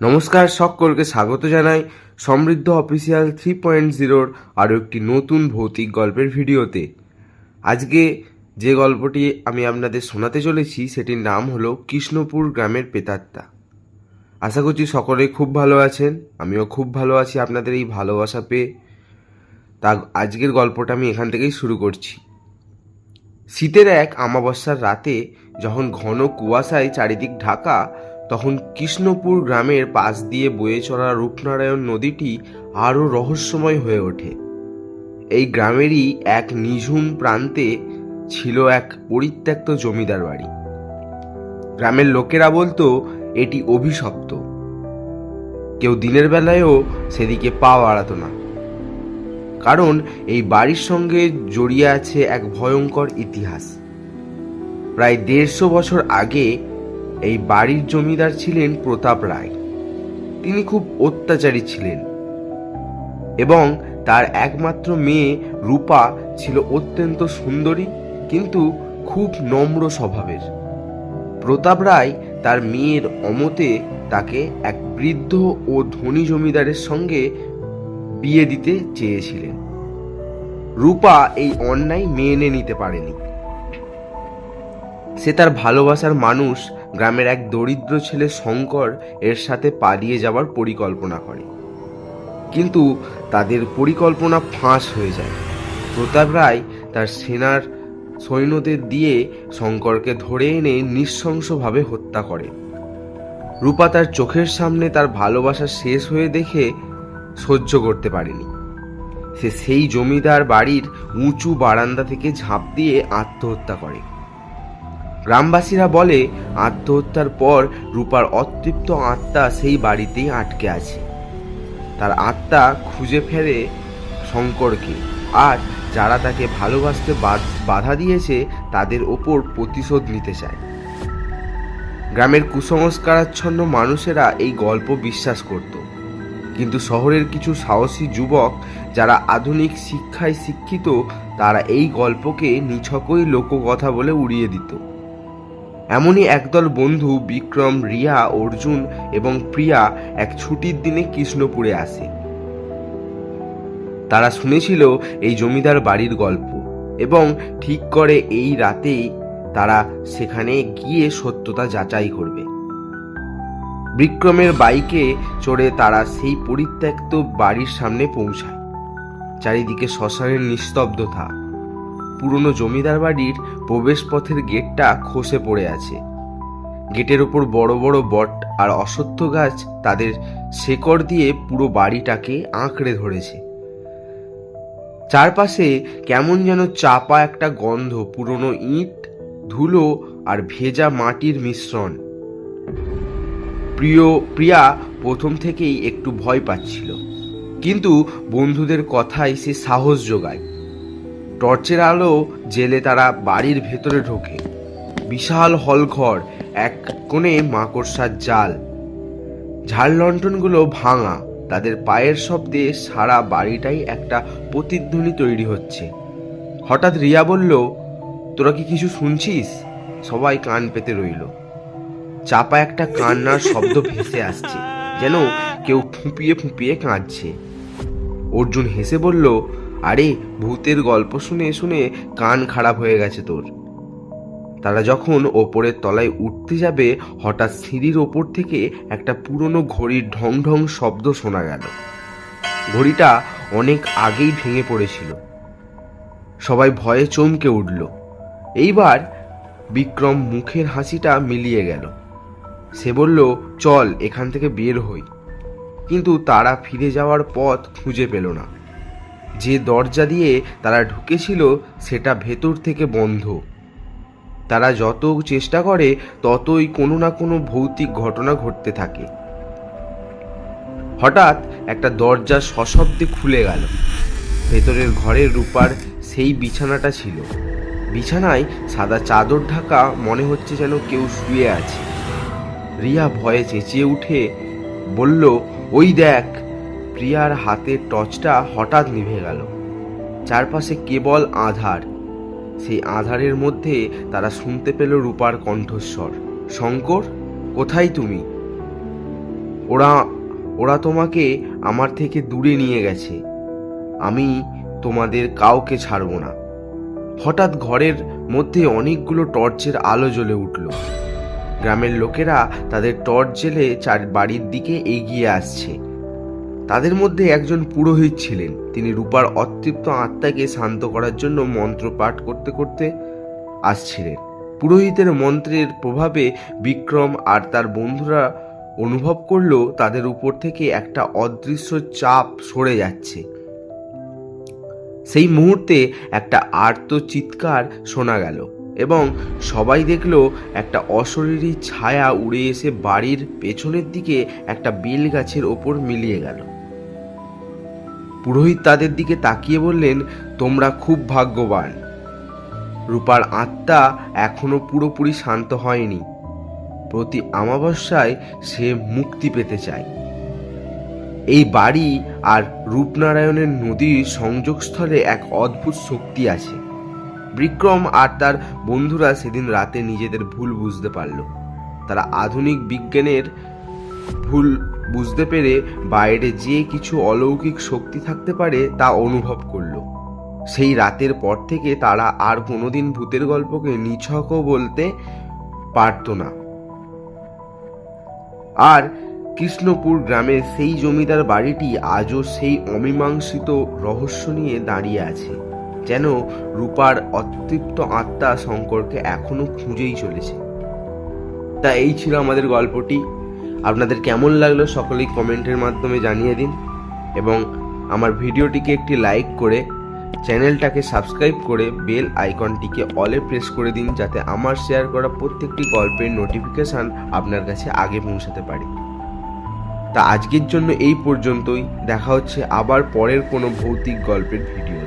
নমস্কার, সকলকে স্বাগত জানাই সমৃদ্ধ অফিসিয়াল থ্রি পয়েন্ট জিরোর আরও একটি নতুন ভৌতিক গল্পের ভিডিওতে। আজকে যে গল্পটি আমি আপনাদের শোনাতে চলেছি, সেটির নাম হলো কৃষ্ণপুর গ্রামের পেতাত্তা আশা করছি সকলেই খুব ভালো আছেন, আমিও খুব ভালো আছি আপনাদের এই ভালোবাসা পেয়ে। তা আজকের গল্পটা আমি এখান থেকেই শুরু করছি। শীতের এক আমাবস্যার রাতে যখন ঘন কুয়াশায় চারিদিক ঢাকা তখন কৃষ্ণপুর গ্রামের পাশ দিয়ে বয়ে চলা রূপনারায়ণ নদীটি আরও রহস্যময় হয়ে ওঠে। এই গ্রামেরই এক নিঝুম প্রান্তে ছিল এক পরিত্যক্ত জমিদার বাড়ি। গ্রামের লোকেরা বলতো, এটি অভিশপ্ত। কেউ দিনের বেলায়ও সেদিকে পা বাড়াতো না। কারণ এই বাড়ির সঙ্গে জড়িয়ে আছে এক ভয়ঙ্কর ইতিহাস। প্রায় দেড়শো বছর আগে এই বাড়ির জমিদার ছিলেন প্রতাপ রায়। তিনি খুব অত্যাচারী ছিলেন এবং তার একমাত্র মেয়ে রূপা ছিল অত্যন্ত সুন্দরী কিন্তু খুব নম্র স্বভাবের। প্রতাপ রায় তার মেয়ের অমতে তাকে এক বৃদ্ধ ও ধনী জমিদারের সঙ্গে বিয়ে দিতে চেয়েছিলেন। রূপা এই অন্যায় মেনে নিতে পারেনি। সে তার ভালোবাসার মানুষ গ্রামের এক দরিদ্র ছেলে শঙ্কর এর সাথে পালিয়ে যাওয়ার পরিকল্পনা করে। কিন্তু তাদের পরিকল্পনা ফাঁস হয়ে যায়। প্রতাপ রায় তার সেনার সৈন্যদের দিয়ে শঙ্করকে ধরে এনে নৃশংসভাবে হত্যা করে। রূপা তার চোখের সামনে তার ভালোবাসা শেষ হয়ে দেখে সহ্য করতে পারেনি। সে সেই জমিদার বাড়ির উঁচু বারান্দা থেকে ঝাঁপ দিয়ে আত্মহত্যা করে। গ্রামবাসীরা বলে, আত্মহত্যার পর রূপার অতৃপ্ত আত্মা সেই বাড়িতেই আটকে আছে। তার আত্মা খুঁজে ফেরে শঙ্করকে। আর যারা তাকে ভালোবাসতে বাধা দিয়েছে, তাদের ওপর প্রতিশোধ নিতে চায়। গ্রামের কুসংস্কারাচ্ছন্ন মানুষেরা এই গল্প বিশ্বাস করত। কিন্তু শহরের কিছু সাহসী যুবক যারা আধুনিক শিক্ষায় শিক্ষিত, তারা এই গল্পকে নিছকই লোককথা বলে উড়িয়ে দিত। এমনই একদল বন্ধু বিক্রম, রিয়া, অর্জুন এবং প্রিয়া এক ছুটির দিনে কৃষ্ণপুরে আসে। তারা শুনেছিল এই জমিদার বাড়ির গল্প এবং ঠিক করে এই রাতেই তারা সেখানে গিয়ে সত্যতা যাচাই করবে। বিক্রমের বাইকে চড়ে তারা সেই পরিত্যক্ত বাড়ির সামনে পৌঁছায়। চারিদিকে শ্মশানের নিস্তব্ধতা পুরনো জমিদার বাড়ির প্রবেশপথের গেটটা খসে পড়ে আছে। গেটের ওপর বড় বড় বট আর অশ্বত্থ গাছ তাদের শেকড় দিয়ে পুরো বাড়িটাকে আঁকড়ে ধরেছে। চারপাশে কেমন যেন চাপা একটা গন্ধ, পুরনো ইট, ধুলো আর ভেজা মাটির মিশ্রণ। প্রিয়, প্রিয়া প্রথম থেকেই একটু ভয় পাচ্ছিল। কিন্তু বন্ধুদের কথায় সে সাহস যোগায়। টর্চের আলো জেলে তারা বাড়ির ভেতরে ঢোকে। বিশাল হলঘর, এক কোণে মাকড়সার জাল। ঝাড় লণ্ঠনগুলো ভাঙা, তাদের পায়ের শব্দে সারা বাড়িটাই একটা প্রতিধ্বনি তৈরি হচ্ছে। হঠাৎ রিয়া বলল, তোরা কি কিছু শুনছিস? সবাই কান পেতে রইল। চাপা একটা কান্নার শব্দ ভেসে আসছে, যেন কেউ ফুঁপিয়ে ফুঁপিয়ে কাঁদছে। অর্জুন হেসে বলল আরে, ভূতের গল্প শুনে শুনে কান খারাপ হয়ে গেছে তোর। তারা যখন ওপরের তলায় উঠতে যাবে, হঠাৎ সিঁড়ির ওপর থেকে একটা পুরনো ঘড়ির ঢং ঢং শব্দ শোনা গেল। ঘড়িটা অনেক আগেই ভেঙে পড়েছিল। সবাই ভয়ে চমকে উঠল। এইবার বিক্রম মুখের হাসিটা মিলিয়ে গেল। সে বলল, চল, এখান থেকে বের হই। কিন্তু তারা ফিরে যাওয়ার পথ খুঁজে পেল না। যে দরজা দিয়ে তারা ঢুকেছিল, সেটা ভেতর থেকে বন্ধ। তারা যত চেষ্টা করে, ততই কোনো না কোনো ভৌতিক ঘটনা ঘটতে থাকে। হঠাৎ একটা দরজা সশব্দে খুলে গেল। ভেতরের ঘরের রূপার সেই বিছানাটা ছিল। বিছানায় সাদা চাদর ঢাকা মনে হচ্ছে যেন কেউ শুয়ে আছে। রিয়া ভয়ে চেঁচিয়ে উঠে বলল, ওই দেখ প্রিয়ার হাতের টর্চটা হঠাৎ নিভে গেল। চারপাশে কেবল আধার। সেই আধারের মধ্যে তারা শুনতে পেল রূপার কণ্ঠস্বর। শঙ্কর, কোথায় তুমি? ওরা ওরা তোমাকে আমার থেকে দূরে নিয়ে গেছে। আমি তোমাদের কাউকে ছাড়বো না। হঠাৎ ঘরের মধ্যে অনেকগুলো টর্চের আলো জ্বলে উঠল। গ্রামের লোকেরা তাদের টর্চ জেলে চার বাড়ির দিকে এগিয়ে আসছে। তাদের মধ্যে একজন পুরোহিত ছিলেন। তিনি রূপার অতৃপ্ত আত্মাকে শান্ত করার জন্য মন্ত্র পাঠ করতে করতে আসছিলেন। পুরোহিতের মন্ত্রের প্রভাবে বিক্রম আর তার বন্ধুরা অনুভব করল তাদের উপর থেকে একটা অদৃশ্য চাপ সরে যাচ্ছে। সেই মুহূর্তে একটা আর্ত চিৎকার শোনা গেল এবং সবাই দেখল একটা অশরীরী ছায়া উড়ে এসে বাড়ির পেছনের দিকে একটা বেল গাছের ওপর মিলিয়ে গেল। পুরোহিত তাদের দিকে তাকিয়ে বললেন, তোমরা খুব ভাগ্যবান। রূপার আত্মা এখনও পুরোপুরি শান্ত হয়নি। প্রতি আমাবস্যায় সে মুক্তি পেতে চায়। এই বাড়ি আর রূপনারায়ণের নদীর সংযোগস্থলে এক অদ্ভুত শক্তি আছে। বিক্রম আর তার বন্ধুরা সেদিন রাতে নিজেদের ভুল বুঝতে পারল। তারা আধুনিক বিজ্ঞানের ভুল বুঝতে পেরে বাইরে যে কিছু অলৌকিক শক্তি থাকতে পারে তা অনুভব করল। সেই রাতের পর থেকে তারা আর কোনোদিন ভূতের গল্পকে নিছকও বলতে পারত না। আর কৃষ্ণপুর গ্রামের সেই জমিদার বাড়িটি আজও সেই অমীমাংসিত রহস্য নিয়ে দাঁড়িয়ে আছে, যেন রূপার অতৃপ্ত আত্মা শঙ্করকে এখনও খুঁজেই চলেছে। তা এই ছিল আমাদের গল্পটি। আপনাদের কেমন লাগল সকলেই কমেন্টের মাধ্যমে জানিয়ে দিন। এবং আমার ভিডিওটিকে একটি লাইক করে চ্যানেলটাকে সাবস্ক্রাইব করে বেল আইকনটিকে অলে প্রেস করে দিন যাতে আমার শেয়ার করা প্রত্যেকটি গল্পের নোটিফিকেশান আপনার কাছে আগে পৌঁছাতে পারে। তা আজকের জন্য এই পর্যন্তই। দেখা হচ্ছে আবার পরের কোনো ভৌতিক গল্পের ভিডিও